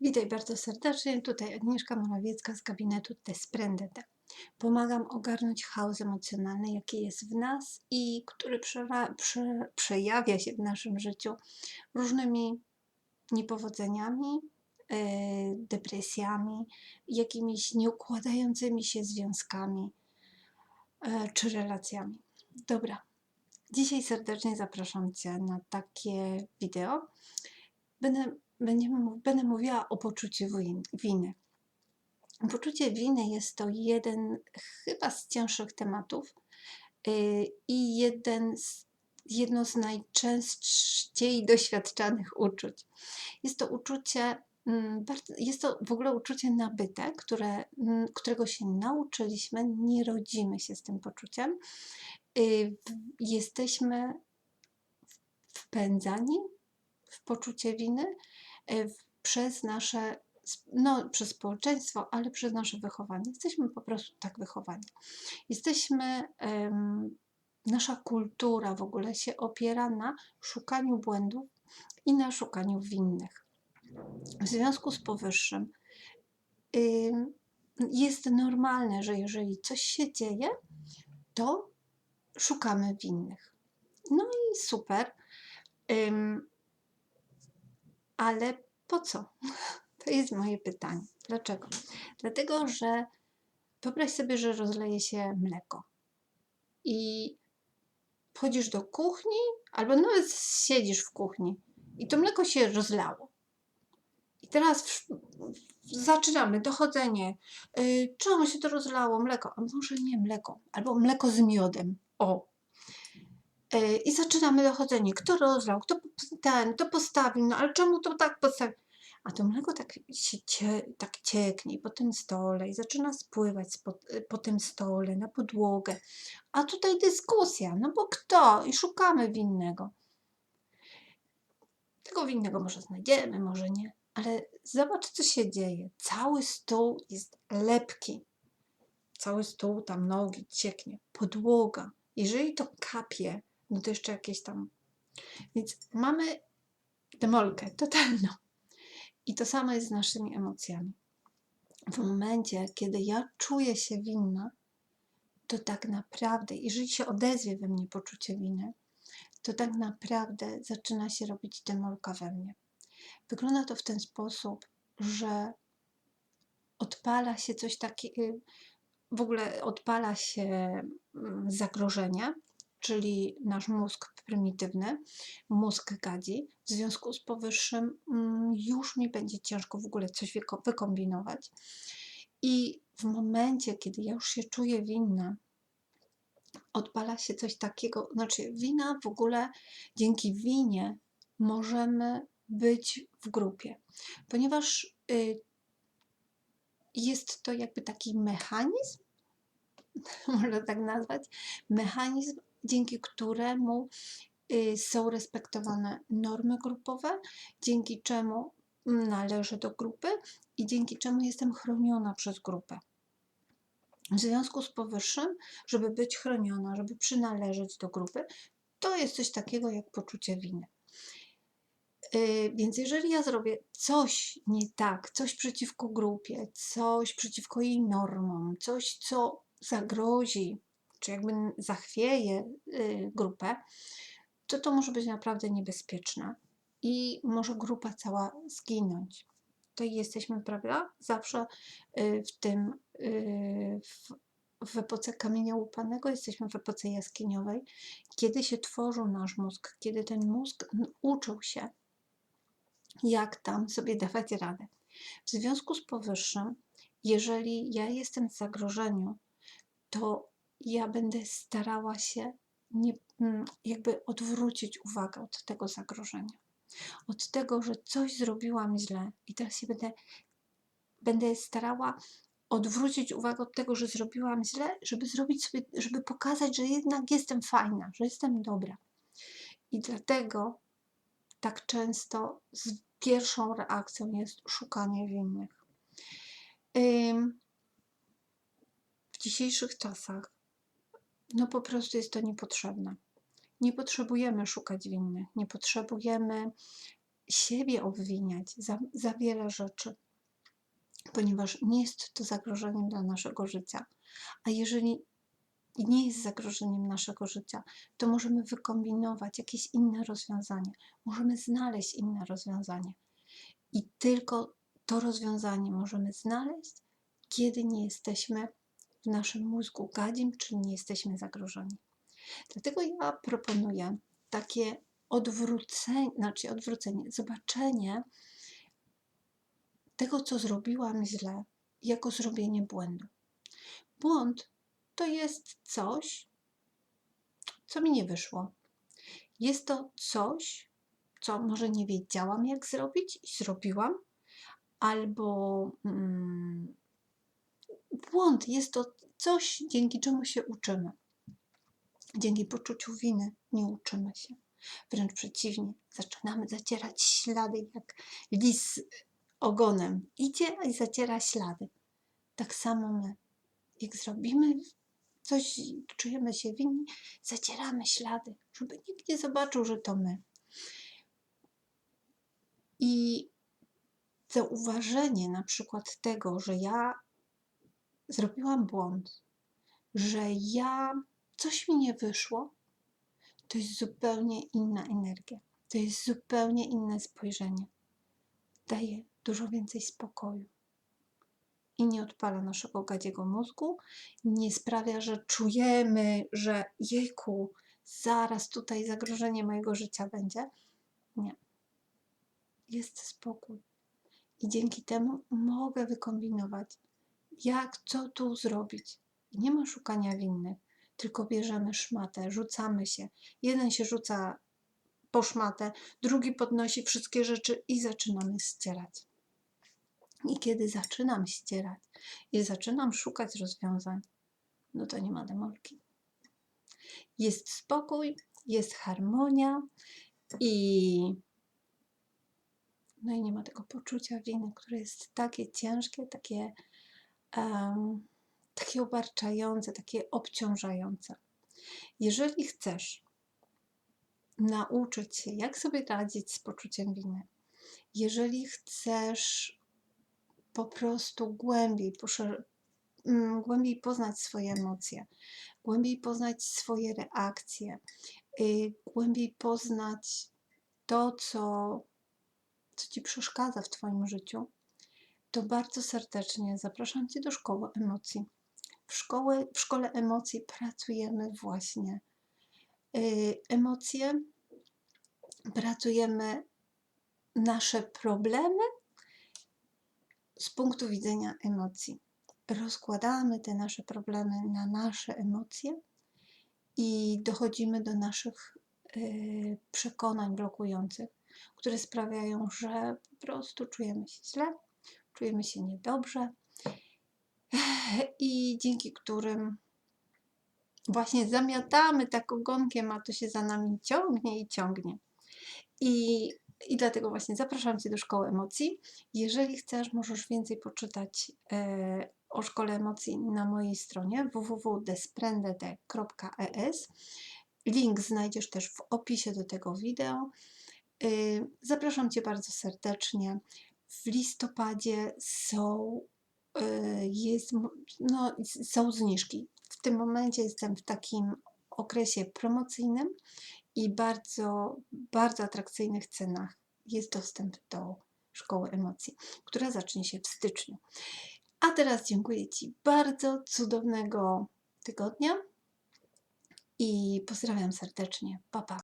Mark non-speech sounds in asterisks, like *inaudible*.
Witaj bardzo serdecznie. Tutaj Agnieszka Morawiecka z gabinetu Desprendete. Pomagam ogarnąć chaos emocjonalny, jaki jest w nas i który przejawia się w naszym życiu różnymi niepowodzeniami, e, depresjami, jakimiś nieukładającymi się związkami e, czy relacjami. Dobra, dzisiaj serdecznie zapraszam Cię na takie wideo. Będę, będę mówiła o poczuciu win- winy. Poczucie winy jest to jeden chyba z cięższych tematów yy, i jeden z, jedno z najczęściej doświadczanych uczuć. Jest to uczucie, mm, jest to w ogóle uczucie nabyte, które, mm, którego się nauczyliśmy, nie rodzimy się z tym poczuciem. W- Jesteśmy wpędzani w poczucie winy przez nasze, no przez społeczeństwo, ale przez nasze wychowanie. Jesteśmy po prostu tak wychowani. Jesteśmy, nasza kultura w ogóle się opiera na szukaniu błędów i na szukaniu winnych. W związku z powyższym ym, jest normalne, że jeżeli coś się dzieje, to szukamy winnych. No i super. Ym, ale po co? *laughs* To jest moje pytanie. Dlaczego? Dlatego, że wyobraź sobie, że rozleje się mleko i wchodzisz do kuchni, albo nawet siedzisz w kuchni i to mleko się rozlało. I teraz zaczynamy dochodzenie. Y, czemu się to rozlało? Mleko. A może nie mleko, albo mleko z miodem. O, I zaczynamy dochodzenie, kto rozlał, kto ten, to postawił, no ale czemu to tak postawił? A to mleko tak się cie, tak cieknie po tym stole i zaczyna spływać spo, po tym stole na podłogę. A tutaj dyskusja, no bo kto? I szukamy winnego. Tego winnego może znajdziemy, może nie, ale zobacz, co się dzieje. Cały stół jest lepki. Cały stół, tam nogi, cieknie, podłoga. Jeżeli to kapie, no to jeszcze jakieś tam. Więc mamy demolkę totalną. I to samo jest z naszymi emocjami. W momencie, kiedy ja czuję się winna, to tak naprawdę, jeżeli się odezwie we mnie poczucie winy, to tak naprawdę zaczyna się robić demolka we mnie. Wygląda to w ten sposób, że odpala się coś takiego, w ogóle odpala się mm, zagrożenie, czyli nasz mózg prymitywny, mózg gadzi. W związku z powyższym mm, już mi będzie ciężko w ogóle coś wyko- wykombinować. I w momencie, kiedy ja już się czuję winna, odpala się coś takiego, znaczy wina w ogóle, dzięki winie możemy być w grupie, ponieważ y, jest to jakby taki mechanizm, *laughs* można tak nazwać, mechanizm, dzięki któremu y, są respektowane normy grupowe, dzięki czemu należę do grupy i dzięki czemu jestem chroniona przez grupę. W związku z powyższym, żeby być chroniona, żeby przynależeć do grupy, to jest coś takiego jak poczucie winy. Yy, Więc jeżeli ja zrobię coś nie tak, coś przeciwko grupie, coś przeciwko jej normom, coś, co zagrozi, czy jakby zachwieje yy, grupę, to to może być naprawdę niebezpieczne i może grupa cała zginąć. To jesteśmy, prawda, zawsze yy, w tym, yy, w, w epoce kamienia łupanego, jesteśmy w epoce jaskiniowej, kiedy się tworzył nasz mózg, kiedy ten mózg uczył się jak tam sobie dawać radę. W związku z powyższym, jeżeli ja jestem w zagrożeniu, to ja będę starała się nie, mm, jakby odwrócić uwagę od tego zagrożenia. Od tego, że coś zrobiłam źle i teraz się będę, będę starała odwrócić uwagę od tego, że zrobiłam źle, żeby zrobić sobie, żeby pokazać, że jednak jestem fajna, że jestem dobra. I dlatego tak często z pierwszą reakcją jest szukanie winnych. W dzisiejszych czasach, no po prostu jest to niepotrzebne. Nie potrzebujemy szukać winnych, nie potrzebujemy siebie obwiniać za, za wiele rzeczy, ponieważ nie jest to zagrożeniem dla naszego życia. A jeżeli nie jest zagrożeniem naszego życia, to możemy wykombinować jakieś inne rozwiązanie, możemy znaleźć inne rozwiązanie. I tylko to rozwiązanie możemy znaleźć, kiedy nie jesteśmy w naszym mózgu gadzim, czyli nie jesteśmy zagrożeni. Dlatego ja proponuję takie odwrócenie, znaczy odwrócenie, zobaczenie tego, co zrobiłam źle, jako zrobienie błędu. Błąd to jest coś, co mi nie wyszło. Jest to coś, co może nie wiedziałam, jak zrobić i zrobiłam, albo mm, błąd jest to coś, dzięki czemu się uczymy. Dzięki poczuciu winy nie uczymy się. Wręcz przeciwnie, zaczynamy zacierać ślady, jak lis ogonem idzie i zaciera ślady. Tak samo my, jak zrobimy coś, czujemy się winni, zacieramy ślady, żeby nikt nie zobaczył, że to my. I zauważenie na przykład tego, że ja zrobiłam błąd, że ja coś mi nie wyszło, to jest zupełnie inna energia. To jest zupełnie inne spojrzenie. Daje dużo więcej spokoju. I nie odpala naszego gadziego mózgu, nie sprawia, że czujemy, że jejku, zaraz tutaj zagrożenie mojego życia będzie. Nie. Jest spokój. I dzięki temu mogę wykombinować, jak, co tu zrobić. Nie ma szukania winnych, tylko bierzemy szmatę, rzucamy się. Jeden się rzuca po szmatę, drugi podnosi wszystkie rzeczy i zaczynamy ścierać. I kiedy zaczynam ścierać i zaczynam szukać rozwiązań, no to nie ma demolki. Jest spokój, jest harmonia i no i nie ma tego poczucia winy, które jest takie ciężkie, takie, um, takie obarczające, takie obciążające. Jeżeli chcesz nauczyć się, jak sobie radzić z poczuciem winy, jeżeli chcesz po prostu głębiej, poszer- mm, głębiej poznać swoje emocje, głębiej poznać swoje reakcje, y, głębiej poznać to, co co Ci przeszkadza w Twoim życiu, to bardzo serdecznie zapraszam Cię do szkoły emocji. W, szkoły, w szkole emocji pracujemy właśnie yy, emocje, pracujemy nasze problemy z punktu widzenia emocji. Rozkładamy te nasze problemy na nasze emocje i dochodzimy do naszych yy, przekonań blokujących które sprawiają, że po prostu czujemy się źle, czujemy się niedobrze i dzięki którym właśnie zamiatamy tak ogonkiem, a to się za nami ciągnie i ciągnie. I, i dlatego właśnie zapraszam Cię do Szkoły Emocji. Jeżeli chcesz, możesz więcej poczytać e, o Szkole Emocji na mojej stronie www.desprendete.es. Link znajdziesz też w opisie do tego wideo. Y, zapraszam Cię bardzo serdecznie. W listopadzie są, y, jest, no, są zniżki. W tym momencie jestem w takim okresie promocyjnym i bardzo, bardzo atrakcyjnych cenach jest dostęp do Szkoły Emocji, która zacznie się w styczniu. A teraz dziękuję Ci bardzo, cudownego tygodnia i pozdrawiam serdecznie. Pa, pa.